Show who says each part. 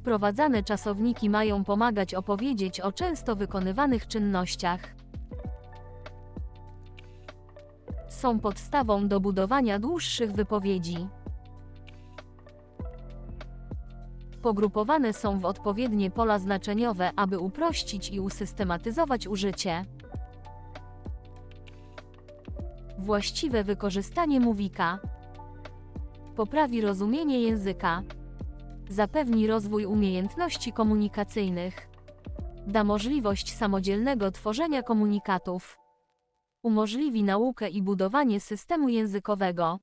Speaker 1: Wprowadzane czasowniki mają pomagać opowiedzieć o często wykonywanych czynnościach. Są podstawą do budowania dłuższych wypowiedzi. Pogrupowane są w odpowiednie pola znaczeniowe, aby uprościć i usystematyzować użycie. Właściwe wykorzystanie mówika poprawi rozumienie języka, zapewni rozwój umiejętności komunikacyjnych, da możliwość samodzielnego tworzenia komunikatów, umożliwi naukę i budowanie systemu językowego.